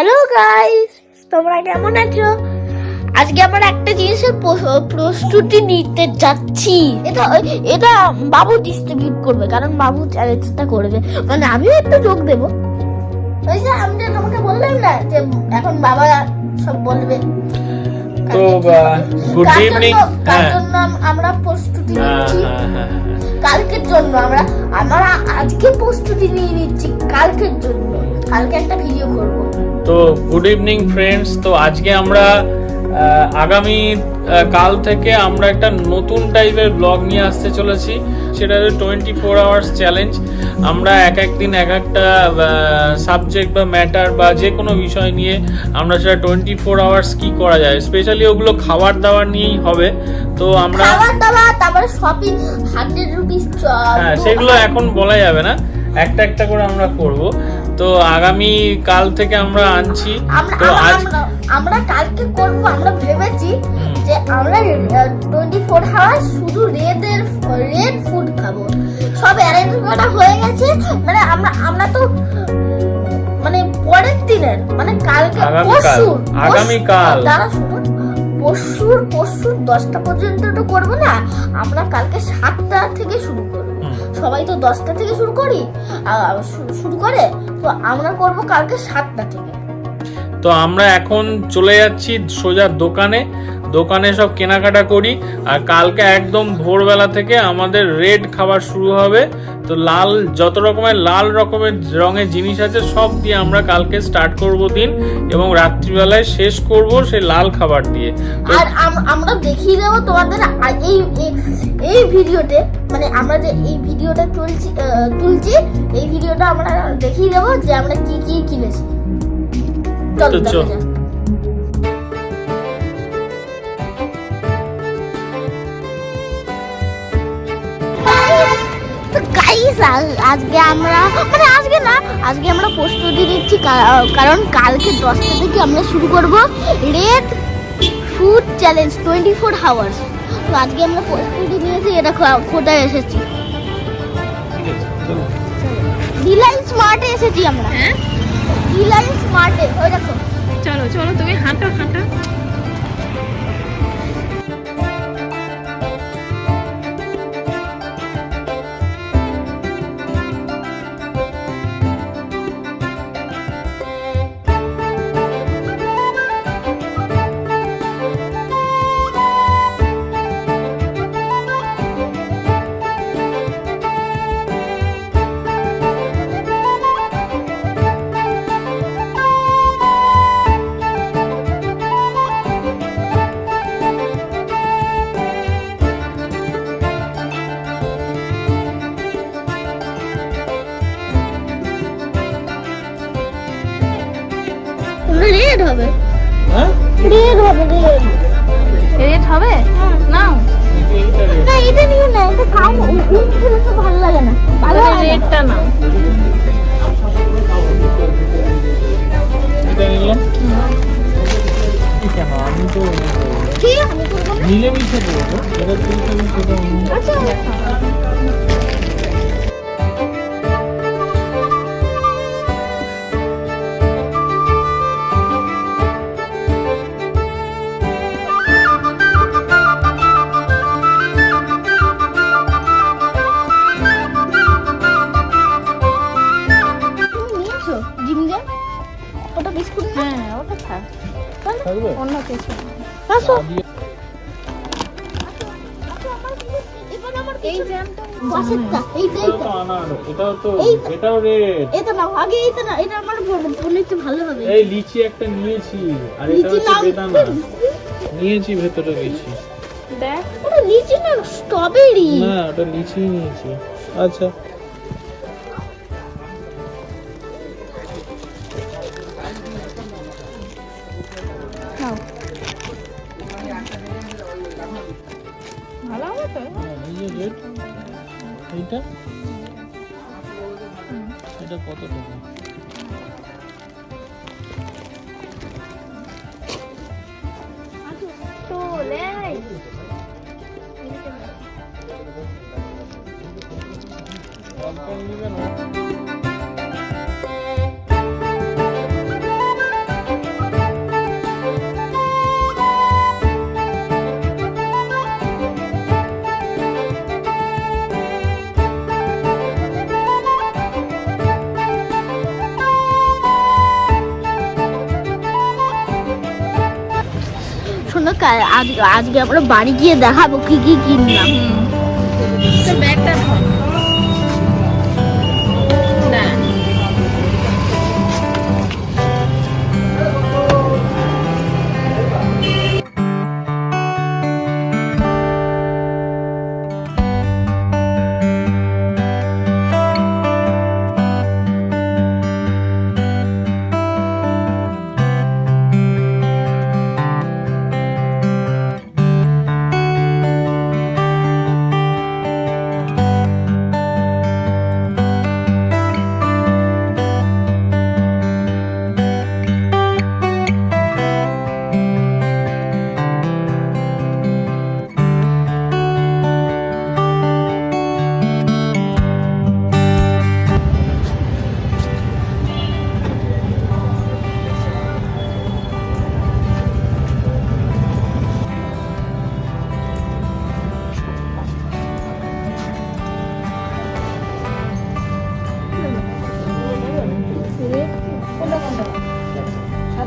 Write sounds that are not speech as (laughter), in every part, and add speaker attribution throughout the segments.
Speaker 1: Hello guys তোমরা কেমন আছো? আজকে আমরা একটা জিনিসের প্রস্তুতি নিতে যাচ্ছি। এটা এটা বাবু ডিস্ট্রিবিউট করবে কারণ বাবু চ্যালেঞ্জটা করবে। মানে আমিও একটু যোগ দেবো। ওই যে আমি তোমাকে বললাম না যে এখন বাবা সব বলবে।
Speaker 2: তো গুড ইভিনিং হ্যাঁ।
Speaker 1: আমরা প্রস্তুতি
Speaker 2: হ্যাঁ
Speaker 1: নিচ্ছি?
Speaker 2: হ্যাঁ।
Speaker 1: কালকের জন্য আমরা আমরা আজকে প্রস্তুতি নিয়ে নিচ্ছি কালকের জন্য। কালকে একটা ভিডিও করব।
Speaker 2: তো গুড ইভিনিং ফ্রেন্ডস তো আজকে আমরা আগামী কাল থেকে আমরা একটা নতুন টাইপের ব্লগ নিয়ে আসতে চলেছি। সেটা হচ্ছে টোয়েন্টি ফোর আওয়ার্স চ্যালেঞ্জ আমরা এক এক দিন এক একটা সাবজেক্ট বা ম্যাটার বা যে কোনো বিষয় নিয়ে আমরা সেটা টোয়েন্টি ফোর আওয়ার্স কী করা যায়? স্পেশালি ওগুলো খাবার দাবার নিয়েই হবে। তো আমরা
Speaker 1: তারপরে শপিং হান্ড্রেড রুপিস
Speaker 2: হ্যাঁ সেগুলো এখন বলা যাবে না। একটা একটা করে আমরা করব। তো আগামী কাল থেকে আমরা আনছি। তো আজ
Speaker 1: আমরা- কালকে করব আমরা ভেবেছি যে আমরা টোয়েন্টি ফোর আওয়ার শুধু রেদের রেড ফুড খাব। সব অ্যারেঞ্জ করা হয়ে গেছে। মানে আমরা আমরা তো মানে পরের দিনের মানে কালকে
Speaker 2: আগামীকাল,
Speaker 1: পরশুর
Speaker 2: আগামীকাল।
Speaker 1: দাঁড়া শুনুন। পরশুর পরশুর দশটা পর্যন্ত তো করব না। আমরা কালকে সাতটা থেকে শুরু করব। সবাই তো দশটা থেকে শুরু করি শুরু করে, তো আমরা করব কালকে সাতটা থেকে।
Speaker 2: তো আমরা এখন চলে যাচ্ছি সোজা দোকানে। দোকানে সব কেনাকাটা করি আর কালকে একদম ভোরবেলা থেকে আমাদের রেড খাবার শুরু হবে। তো লাল যত রকমের লাল রকমের রঙের জিনিস আছে সব দিয়ে আমরা কালকে স্টার্ট করব দিন এবং রাত্রিবেলায় শেষ করব সেই লাল খাবার দিয়ে।
Speaker 1: আর আমরা দেখিয়ে দেবো তোমাদের এই এই- ভিডিওতে মানে আমরা যে এই ভিডিওটা তুলছি তুলছি এই ভিডিওটা আমরা দেখিয়ে দেবো যে আমরা কি কি কিনেছি। চল আজকে আমরা মানে আজকে না আজকে আমরা প্রস্তুতি নিচ্ছি কারণ কালকে দশটা থেকে আমরা শুরু করব red food challenge twenty four hours তো আজকে আমরা প্রস্তুতি নিয়েছি এটা কোথায় এসেছি? রিলায়েন্স মার্টে এসেছি আমরা।
Speaker 3: হ্যাঁ?
Speaker 1: রিলায়েন্স মার্টে ওই দেখো।
Speaker 3: চলো চলো তুমি হাঁটো হাঁটো।
Speaker 2: এই কেন আমি তো
Speaker 1: কি আমি করব না
Speaker 2: মিলেমিশে করব যেটা তুই খাবি সেটা আমি
Speaker 1: আচ্ছা তুমি এই জ্যামটা পাশেরটা এইটা
Speaker 2: এটাও
Speaker 1: এইটা।
Speaker 2: তো আনার এটাও তো এটাও রেড
Speaker 1: এটা নাও আগে এটা না এটা আমার ভালো হবে।
Speaker 2: এই লিচি একটা নিয়েছি আর এটা হচ্ছে বেদানা। নিয়েছি ভেতরে লিচি
Speaker 3: দেখ।
Speaker 1: ওটা লিচি না স্ট্রবেরি।
Speaker 2: না ওটা লিচি নিয়েছি। আচ্ছা। এটা কত টাকা? অল্প নিবে
Speaker 1: আজ আজকে আমরা বাড়ি গিয়ে দেখাবো কি কি কিনলাম।
Speaker 3: ব্যাগটা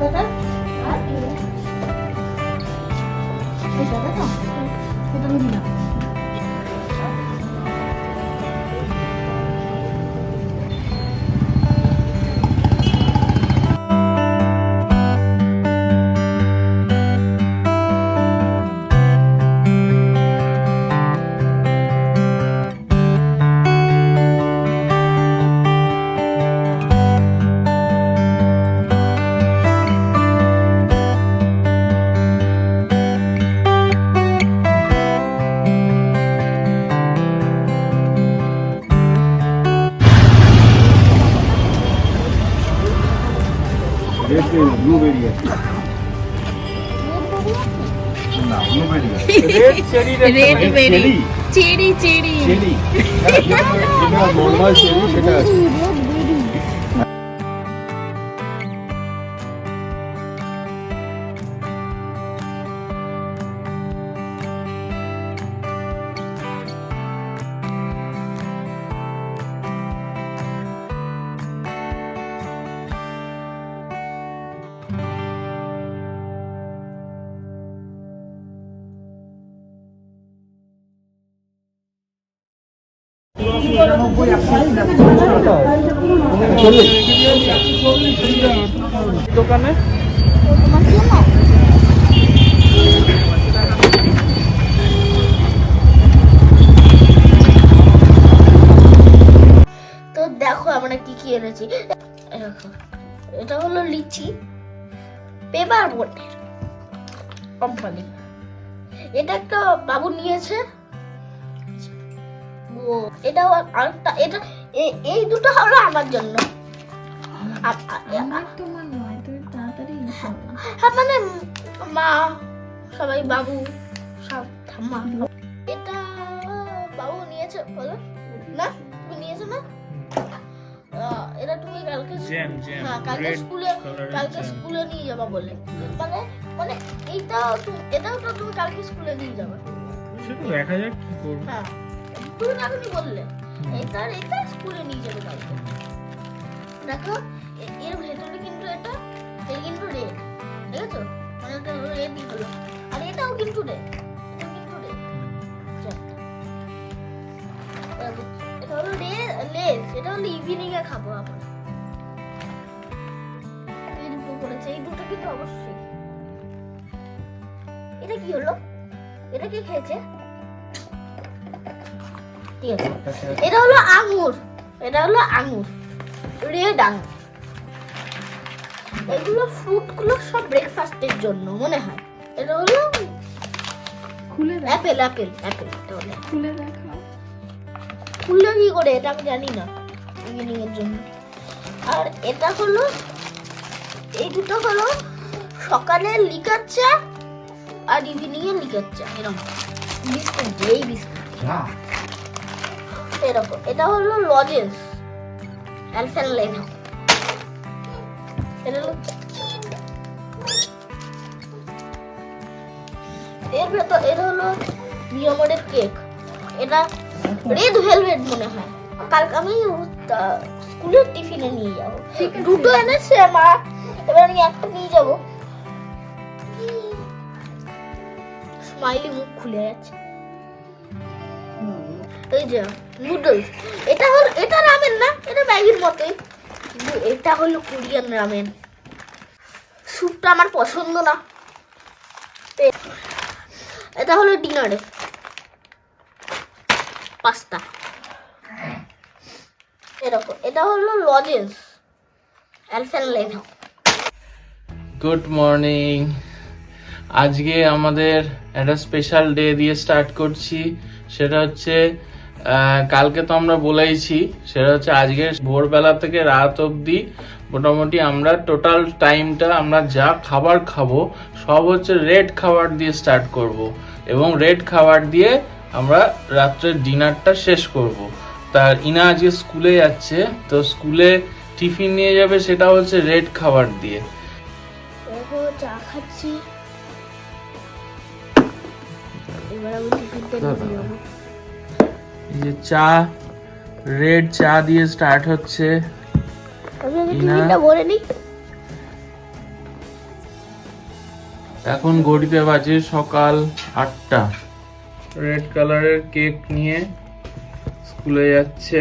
Speaker 4: blueberry
Speaker 3: red berry
Speaker 4: cherry? Cherry normal cherry সেটা আছে
Speaker 2: দোকানে
Speaker 1: তো দেখো আমরা কি কি এনেছি। এটা হলো লিচি, পেপার বোটের কোম্পানি এটা একটা বাবু নিয়েছে। ও এটাও আরেকটা এটা এই দুটো হলো আমার জন্য। আ- আ- আ-
Speaker 3: তোমার নয় তুমি তাড়াতাড়ি
Speaker 1: হ্যাঁ মানে মা সবাই বাবু সব ঠাম্মা। এটা বাবু নিয়েছে বলো। না তুমি নিয়েছো না? এটা তুমি কালকে
Speaker 2: জ্যাম জ্যাম
Speaker 1: হ্যাঁ কালকে স্কুলে কালকে স্কুলে নিয়ে যাবা বলে। মানে মানে এইটাও তুমি এটাও তো তুমি কালকে স্কুলে নিয়ে যাবে।
Speaker 2: সেটা দেখা যাক কি করব।
Speaker 1: হ্যাঁ। তুমি না তুমি বললে। এটা এটা স্কুলে নিয়ে যাবে কালকে। দেখো এর ভেতরে কিন্তু এটা এটা কিন্তু রেড ঠিক আছে মানে এটা রেডই হলো আর এটাও কিন্তু রেড কিন্তু রেড এটা হলো রে লেস এটা হলো ইভিনিং এ খাব আমরা। এই দুটো করেছে এই দুটো কিন্তু অবশ্যই। এটা কি হলো? এটা কি খেয়েছে? এটা হলো আঙ্গুর এটা হলো আঙ্গুর রেড আঙ্গুর এগুলো ফ্রুটগুলো সব ব্রেকফাস্টের জন্য মনে হয়। এটা হলো
Speaker 3: খুলে
Speaker 1: অ্যাপেল অ্যাপেল অ্যাপেল এটা হলো।
Speaker 3: খুলে দেখাও
Speaker 1: খুললো কি করে? এটা আমি জানি না ইভিনিং এর জন্য। আর এটা হলো এই দুটো হলো সকালে লিকার চা আর ইভিনিং এ লিকার চা এরকম বিস্কুট এই বিস্কুট। এরকম। এটা হলো লজেন্স। অ্যালফেন লেনা এটা হলো এর ভেতর এটা হলো বিয়মরের কেক। এটা রেড ভেলভেট মনে হয়। কালকে আমি স্কুলের টিফিনে নিয়ে যাব। দুটো এনেছে মা। এবার আমি একটা নিয়ে যাব। স্মাইলি মুখ খুলে যাচ্ছে এই যে। নুডলস এটা হলো এটা রামেন না, এটা ম্যাগির মতোই। কিন্তু এটা হলো কোরিয়ান রামেন স্যুপটা আমার পছন্দ না। এটা হলো ডিনারে। পাস্তা। এরকম। এটা হলো lozenges. Alpenliebe
Speaker 2: good morning আজকে আমাদের একটা স্পেশাল ডে দিয়ে স্টার্ট করছি। সেটা হচ্ছে কালকে তো আমরা বলেইছি সেটা হচ্ছে আজকে ভোরবেলা থেকে রাত অবধি মোটামুটি আমরা টোটাল টাইমটা আমরা যা খাবার খাব সব হচ্ছে রেড খাবার দিয়ে স্টার্ট করব এবং রেড খাবার দিয়ে আমরা রাত্রের ডিনারটা শেষ করব। তার ইনা আজকে স্কুলে যাচ্ছে তো স্কুলে টিফিন নিয়ে যাবে সেটা হচ্ছে রেড খাবার দিয়ে।
Speaker 1: চা খাচ্ছি। এবার আমি টিফিনটা নিয়ে যাব
Speaker 2: এই যে চা রেড চা দিয়ে স্টার্ট হচ্ছে। এখন ঘড়িতে বাজে সকাল আটটা। রেড কালারের কেক নিয়ে স্কুলে যাচ্ছে।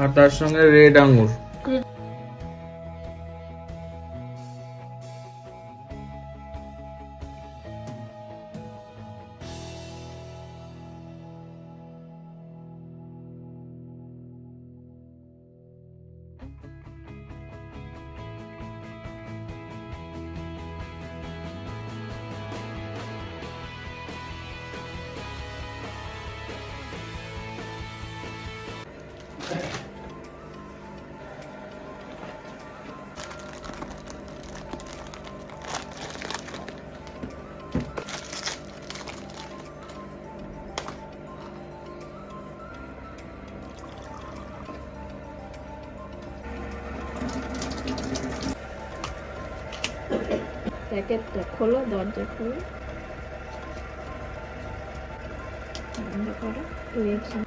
Speaker 3: আর তার সঙ্গে রেড আঙুর।
Speaker 2: আর তার সঙ্গে রেড আঙ্গুর
Speaker 3: প্যাকেটটা খোলো দরজা খোলো বন্ধ করো তুই একটু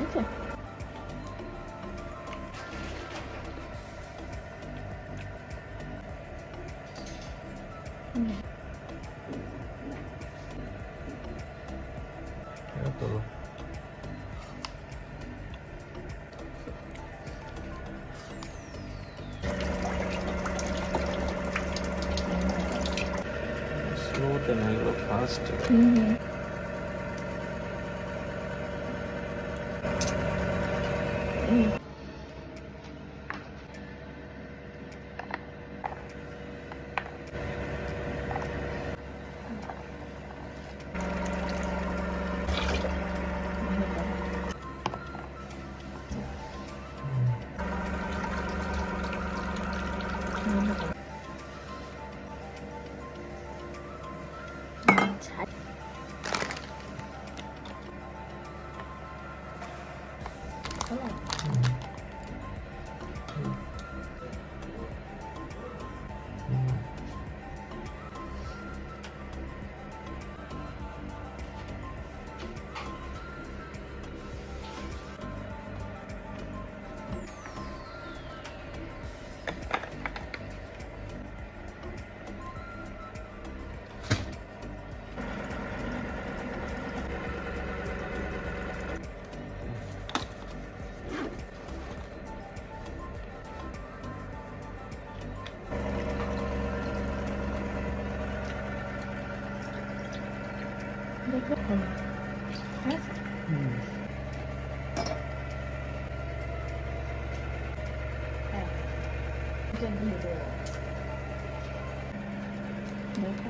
Speaker 3: আচ্ছা
Speaker 2: স্লোতে এগুলো
Speaker 3: দেখো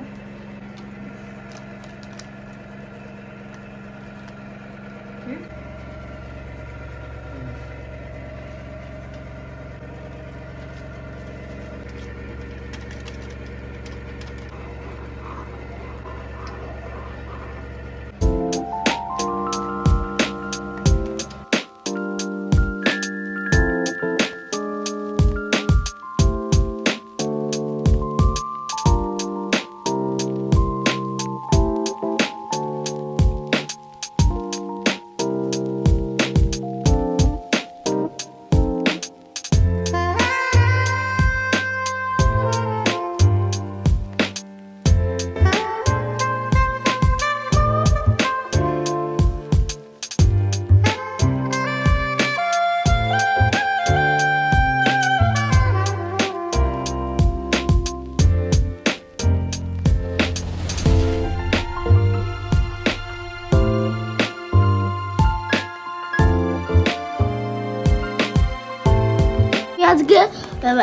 Speaker 1: আজকে।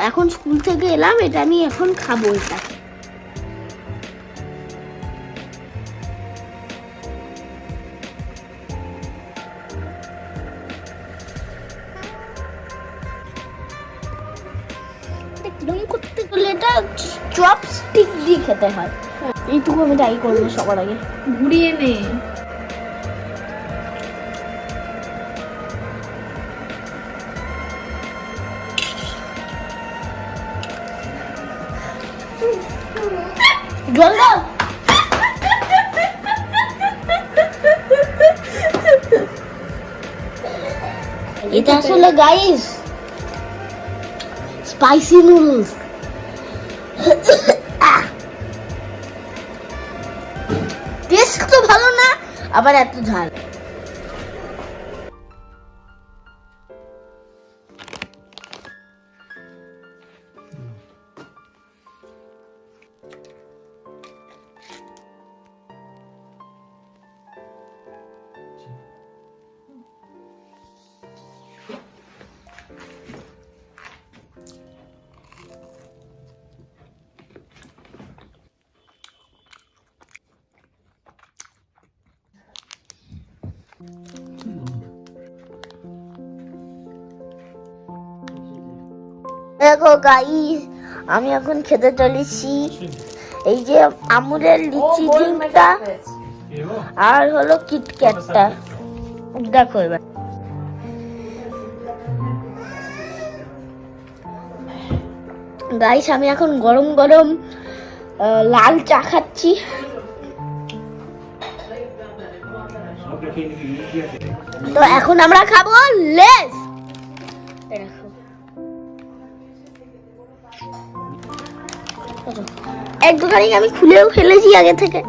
Speaker 1: এখন স্কুল থেকে এলাম, এটা আমি এখন খাব এটা। চপস্টিক দিয়ে খেতে হয়। এইটুকু আমি ট্রাই করব সবার আগে।
Speaker 3: ঘুরিয়ে নে।
Speaker 1: এটা আসলে গাইস স্পাইসি নুডলস টেস্ট তো ভালো না আবার এত ঝাল। দেখো গাইস আমি এখন খেতে চলেছি। এই যে আমুলের লিচি ড্রিঙ্কটা আর হলো কিটক্যাটটা দেখো এবার। গাইস আমি এখন গরম গরম লাল চা খাচ্ছি। তো এখন আমরা খাব লেস। একটুখানি আমি খুলেও ফেলেছি আগে থেকে।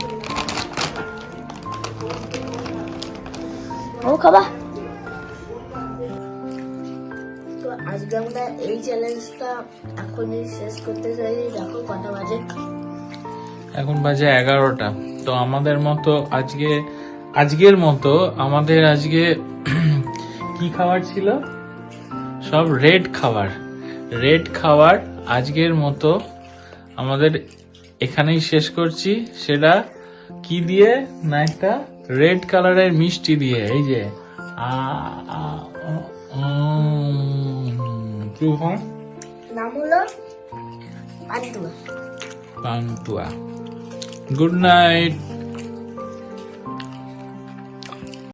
Speaker 1: ও খাবা। তো আজকে আমরা এই চ্যালেঞ্জটা এখনই শেষ করতে চাই। দেখো কটা বাজে।
Speaker 2: এখন বাজে এগারোটা। তো আমাদের মতো আজকে আজকের মতো আমাদের আজকে (clears throat) কি খাবার ছিল? সব রেড খাবার। রেড খাবার আজকের মতো আমাদের এখানেই শেষ করছি। সেটা কি দিয়ে? না একটা রেড কালারের মিষ্টি দিয়ে। এই যে
Speaker 1: নাম হলো
Speaker 2: পান্তুয়া। Good night.